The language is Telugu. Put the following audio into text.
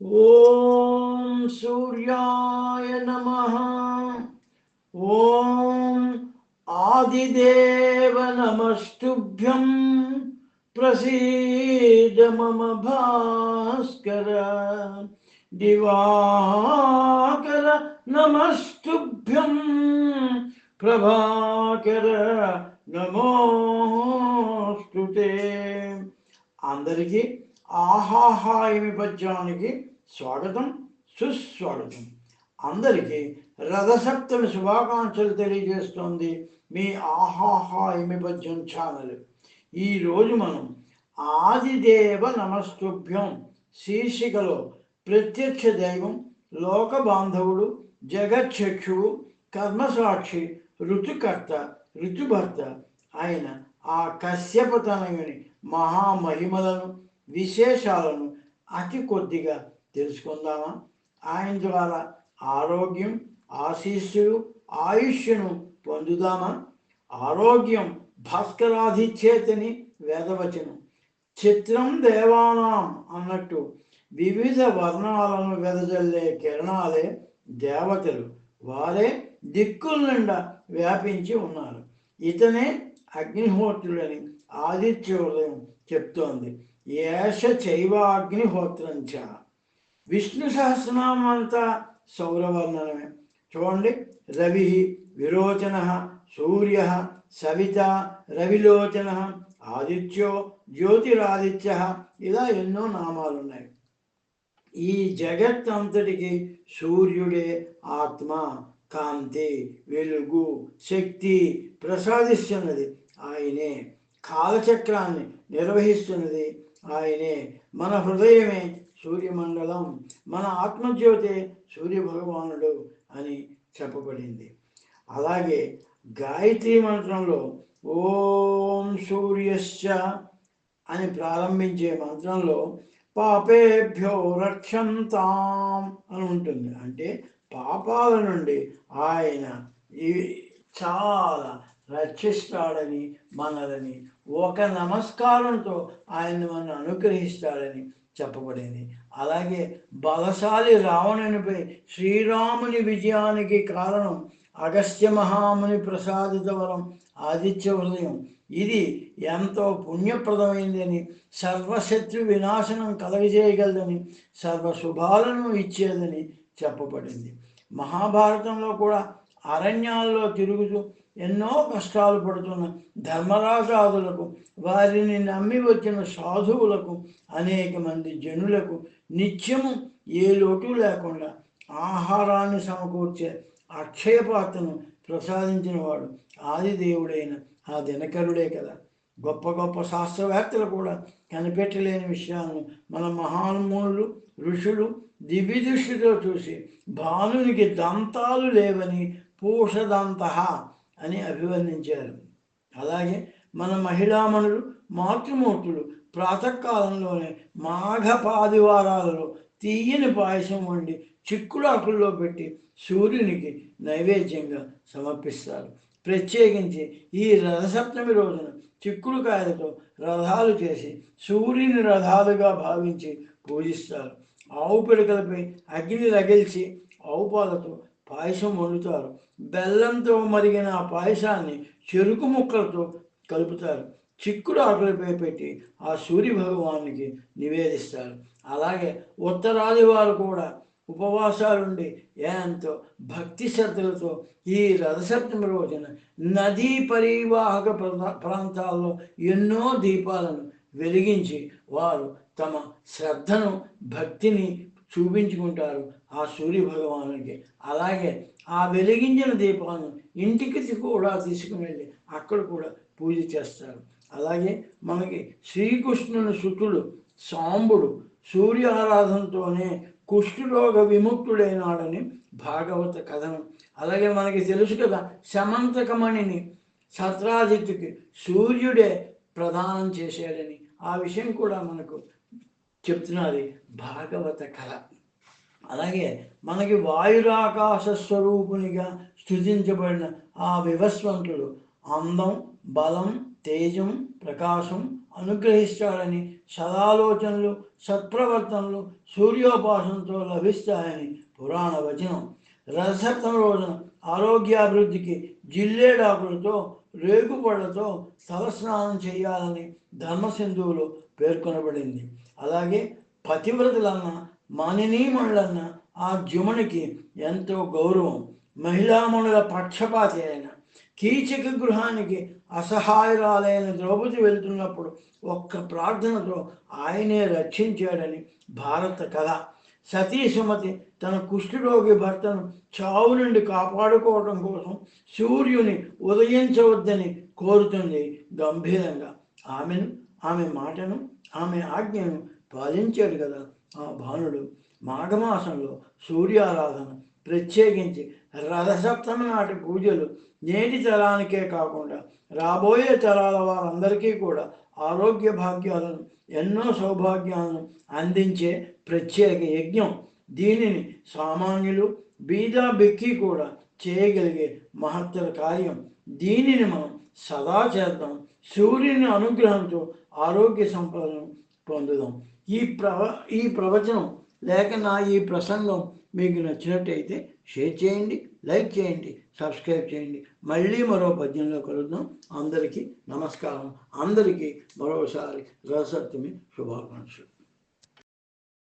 ॐ सूर्याय नमः ॐ आदिदेव नमस्तुभ्यं प्रसीद मम भास्कर दिवाकर नमस्तुभ्यं ప్రభాకర నమోస్తు అందరికీ ఆహాహాయమి విభజ్యానికి స్వాగతం సుస్వాగతం. అందరికీ రథసప్తమి శుభాకాంక్షలు తెలియజేస్తోంది మీ ఆహాహాయమి విభజ్యం ఛానల్. ఈరోజు మనం ఆదిదేవ నమస్తుభ్యం శీర్షికలో ప్రత్యక్ష దైవం లోక బాంధవుడు జగచ్చక్షుడు కర్మసాక్షి ఋతుకర్త ఋతుభర్త ఆయన ఆ కశ్యపతనయుని మహామహిమలను విశేషాలను అతి కొద్దిగా తెలుసుకుందామా? ఆయన ద్వారా ఆరోగ్యం ఆశీస్సులు ఆయుష్యను పొందుదామా? ఆరోగ్యం భాస్కరాధిచేతని వేదవచనం. చిత్రం దేవానాం అన్నట్టు వివిధ వర్ణాలను వెదజల్లే కిరణాలే దేవతలు. వారే దిక్కుల నిండా వ్యాపించి ఉన్నారు. ఇతనే అగ్నిహోత్రుడని ఆదిత్యోదయం చెప్తోంది. ఏష చైవాగ్నిహోత్రంచ. విష్ణు సహస్రనామం అంతా సౌరవర్ణనమే. చూడండి రవి విరోచన సూర్య సవిత రవిలోచన ఆదిత్యో జ్యోతిరాదిత్య ఇలా ఎన్నో నామాలు ఉన్నాయి ఈ జగత్ అంతటికి సూర్యుడే ఆత్మ కాంతి వెలుగు శక్తి ప్రసాదిస్తున్నది. ఆయనే కాలచక్రాన్ని నిర్వహిస్తున్నది. ఆయనే మన హృదయమే సూర్యమండలం మన ఆత్మజ్యోతి సూర్య భగవానుడు అని చెప్పబడింది. అలాగే గాయత్రి మంత్రంలో ఓం సూర్యశ్చ అని ప్రారంభించే మంత్రంలో పాపేభ్యో రక్షంతాం అని ఉంటుంది. అంటే పాపాల నుండి ఆయన ఈ చాలా రక్షిస్తాడని మనలని ఒక నమస్కారంతో ఆయన మనం అనుగ్రహిస్తాడని చెప్పబడింది. అలాగే బలశాలి రావణునిపై శ్రీరాముని విజయానికి కారణం అగస్త్య మహాముని ప్రసాదిత వరం ఆదిత్య హృదయం. ఇది ఎంతో పుణ్యప్రదమైందని సర్వశత్రు వినాశనం కలగజేయగలదని సర్వ శుభాలను ఇచ్చేదని చెప్పబడింది. మహాభారతంలో కూడా అరణ్యాల్లో తిరుగుతూ ఎన్నో కష్టాలు పడుతున్న ధర్మరాజాదులకు వారిని నమ్మి వచ్చిన సాధువులకు అనేక మంది జనులకు నిత్యము ఏ లోటు లేకుండా ఆహారాన్ని సమకూర్చే అక్షయ పాత్రను ప్రసాదించిన వాడు ఆదిదేవుడైన ఆ దినకరుడే కదా. గొప్ప గొప్ప శాస్త్రవేత్తలు కూడా కనిపెట్టలేని విషయాలను మన మహానుమునులు ఋషులు దివ్యదృష్టితో చూసి భానునికి దంతాలు లేవని పూషదంత అని అభివర్ణించారు. అలాగే మన మహిళామణులు మాతృమూర్తులు ప్రాతకాలంలోనే మాఘ పాదివారాలలో తీయని పాయసం వండి చిక్కుడాకుల్లో పెట్టి సూర్యునికి నైవేద్యంగా సమర్పిస్తారు. ప్రత్యేకించి ఈ రథసప్తమి రోజున చిక్కుడుకాయలతో రథాలు చేసి సూర్యుని రథాలుగా భావించి పూజిస్తారు. ఆవు పిడకలపై అగ్ని రగిల్చి ఆవు పాలతో పాయసం వండుతారు. బెల్లంతో మరిగిన ఆ పాయసాన్ని చెరుకు ముక్కలతో కలుపుతారు. చిక్కుడు ఆకలిపై పెట్టి ఆ సూర్య భగవానికి నివేదిస్తారు. అలాగే ఉత్తరాది వారు కూడా ఉపవాసాలుండి ఎంతో భక్తి శ్రద్ధలతో ఈ రథసప్తమి రోజున నదీ పరివాహక ప్రాంతాల్లో ఎన్నో దీపాలను వెలిగించి వారు తమ శ్రద్ధను భక్తిని చూపించుకుంటారు ఆ సూర్య భగవానుడికి. అలాగే ఆ వెలిగించిన దీపాలను ఇంటికి కూడా తీసుకువెళ్ళి అక్కడ కూడా పూజ చేస్తారు. అలాగే మనకి శ్రీకృష్ణుని సుతుడు సాంబుడు సూర్య ఆరాధనతోనే కుష్ఠరోగ విముక్తుడైనాడని భాగవత కథనం. అలాగే మనకి తెలుసు కదా సమంతకమణిని సత్రాజిత్తుకి సూర్యుడే ప్రదానం చేశాడని. ఆ విషయం కూడా మనకు చెప్తున్నది భాగవత కళ అలాగే మనకి వాయురాకాశ స్వరూపునిగా స్థుతించబడిన ఆ వివస్వంతుడు అందం బలం తేజం ప్రకాశం అనుగ్రహిస్తాడని సదాలోచనలు సత్ప్రవర్తనలు సూర్యోపాసనతో లభిస్తాయని పురాణ వచనం. రథసప్తమ రోజున ఆరోగ్యాభివృద్ధికి జిల్లేడాకులతో రేగుపళ్ళతో తలస్నానం చేయాలని ధర్మసింధువులో పేర్కొనబడింది. అలాగే పతివ్రతలన్న మానినీమణులన్న ఆ జమునికి ఎంతో గౌరవం. మహిళామణుల పక్షపాతి అయిన కీచక గృహానికి అసహాయురాలైన ద్రౌపది వెళ్తున్నప్పుడు ఒక్క ప్రార్థనతో ఆయనే రక్షించాడని భారత కథ సతీసుమతి తన కుష్ఠరోగి భర్తను చావు నుండి కాపాడుకోవడం కోసం సూర్యుని ఉదయించవద్దని కోరుతుంది గంభీరంగా. ఆమెను. ఆమె మాటను ఆమె ఆజ్ఞను పాలించాడు కదా ఆ భానుడు మాఘమాసంలో సూర్యారాధన ప్రత్యేకించి రథసప్తమి నాటి పూజలు నేటి తరానికే కాకుండా రాబోయే తరాల వారందరికీ కూడా ఆరోగ్య భాగ్యాలను ఎన్నో సౌభాగ్యాలను అందించే ప్రత్యేక యజ్ఞం. దీనిని సామాన్యులు బీదా బిక్కి కూడా చేయగలిగే మహత్తర కార్యం. దీనిని మనం సదా చేద్దాం సూర్యుని అనుగ్రహంతో ఆరోగ్య సంపదను పొందుదాం. ఈ ప్రవ ఈ ప్రవచనం లేక నా ఈ ప్రసంగం మీకు నచ్చినట్టయితే షేర్ చేయండి లైక్ చేయండి సబ్స్క్రైబ్ చేయండి. మళ్ళీ మరో పద్యంలో కలుద్దాం. అందరికీ నమస్కారం. అందరికీ మరోసారి రసప్తమి శుభాకాంక్షలు.